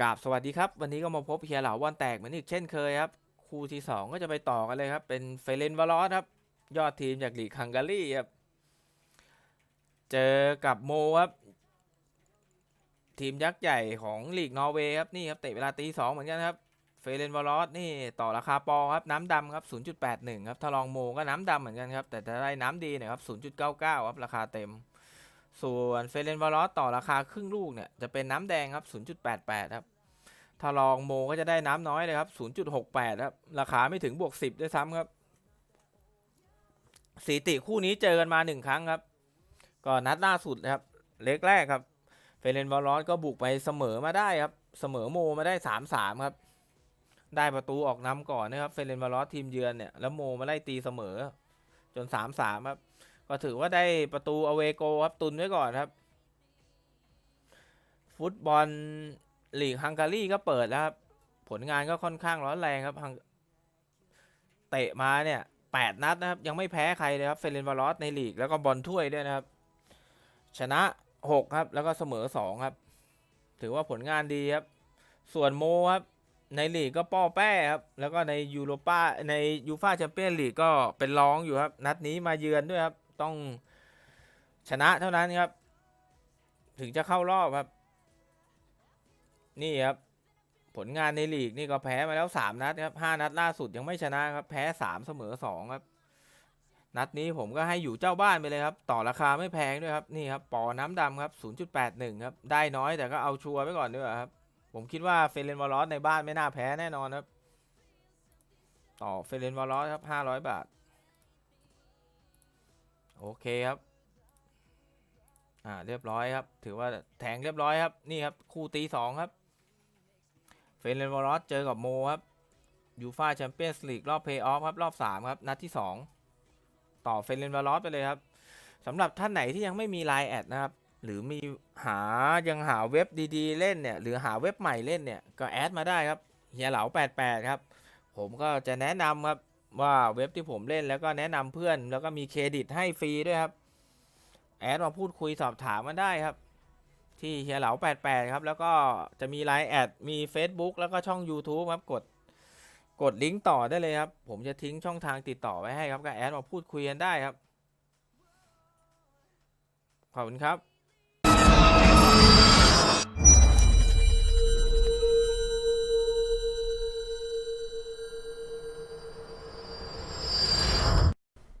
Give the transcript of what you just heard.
กราบสวัสดีครับ วันนี้ก็มาพบเฮียเหล่าวันแตกเหมือนอีกเช่นเคยครับคู่ที่ 2 ก็จะไปต่อกันเลยครับ เป็นเฟเรนวาลอสครับ ยอดทีมจากลีกฮังการีครับ เจอกับโมครับ ทีมยักษ์ใหญ่ของลีกนอร์เวย์ครับนี่ครับเตะเวลาตีสองเหมือนกันครับเฟเรนวาลอสนี่ต่อราคาปอครับน้ำดำครับ 0.81 ครับถ้าลองโมก็น้ำดำเหมือนกันครับแต่ถ้าได้น้ำดีหนี่ยครับ 0.99 ครับราคาเต็ม ส่วนเฟเรนวาลต่อราคาครึ่งลูกเนี่ยจะเป็นน้ำแดงครับ 0.88 ครับ ถ้าลองโมก็จะได้น้ำน้อยเลยครับ 0.68 ครับ ราคาไม่ถึงบวก 10 ด้วยซ้ำครับสถิติคู่นี้เจอกันมาหนึ่งครั้งครับ ก็นัดล่าสุดนะครับ เล็กแรกครับ เฟเรนวาลก็บุกไปเสมอมาได้ครับ เสมอโมมาได้ 3-3 ครับ ได้ประตูออกนำก่อนนะครับ เฟเรนวาลทีมเยือนเนี่ย แล้วโมมาไล่ตีเสมอ จน 3-3 ครับ ก็ถือว่าได้ประตูอเวโกครับตุนไว้ก่อนครับ ฟุตบอลลีกฮังการีก็เปิดแล้วครับ ผลงานก็ค่อนข้างร้อนแรงครับเตะมาเนี่ยแปดนัดนะครับ ยังไม่แพ้ใครเลยครับเฟเรนวาลอสในลีกแล้วก็บอลถ้วยด้วยนะครับ ชนะหกครับ แล้วก็เสมอสองครับ ถือว่าผลงานดีครับ ส่วนโมครับในลีกก็ป้อแป้ครับ แล้วก็ในยูโรป้าในยูฟาแชมเปี้ยนลีกก็เป็นรองอยู่ครับ นัดนี้มาเยือนด้วยครับ ต้องชนะเท่านั้นครับ ถึงจะเข้ารอบครับ นี่ครับ ผลงานในลีกนี่ก็แพ้มาแล้วสามนัดครับห้านัดล่าสุดยังไม่ชนะครับ แพ้สามเสมอสองครับ นัดนี้ผมก็ให้อยู่เจ้าบ้านไปเลยครับ ต่อราคาไม่แพงด้วยครับ นี่ครับ ปอน้ำดำครับ 0.81 ครับ ได้น้อยแต่ก็เอาชัวร์ไว้ก่อนด้วยครับ ผมคิดว่าเฟรนวอลลอสในบ้านไม่น่าแพ้แน่นอนครับ ต่อเฟรนวอลลอสครับ 500 บาท โอเคครับ อ่าเรียบร้อยครับ ถือว่าแทงเรียบร้อยครับ นี่ครับ คู่ตีสองครับ เฟรนวอลลอสเจอกับโมครับยูฟาแชมเปี้ยนส์ลีกรอบเพย์ออฟครับ รอบ3ครับ นัดที่2ต่อเฟรนวอลลอสไปเลยครับสำหรับท่านไหนที่ยังไม่มีไลน์แอดนะครับ หรือมีหายังหาเว็บดีๆ เล่นเนี่ย หรือหาเว็บใหม่เล่นเนี่ย ก็แอดมาได้ครับเฮียเหลา88 ครับ ผมก็จะแนะนำครับ ว่าเว็บที่ผมเล่นแล้วก็แนะนำเพื่อน แล้วก็มีเครดิตให้ฟรีด้วยครับ แอดมาพูดคุยสอบถามมาได้ครับ ที่เฮียเหลา88 ครับ แล้วก็จะมีไลน์แอดมี Facebook แล้วก็ช่อง YouTube ครับกดกดลิงก์ต่อได้เลยครับ ผมจะทิ้งช่องทางติดต่อไว้ให้ครับก็แอดมาพูดคุยกันได้ครับ ขอบคุณครับ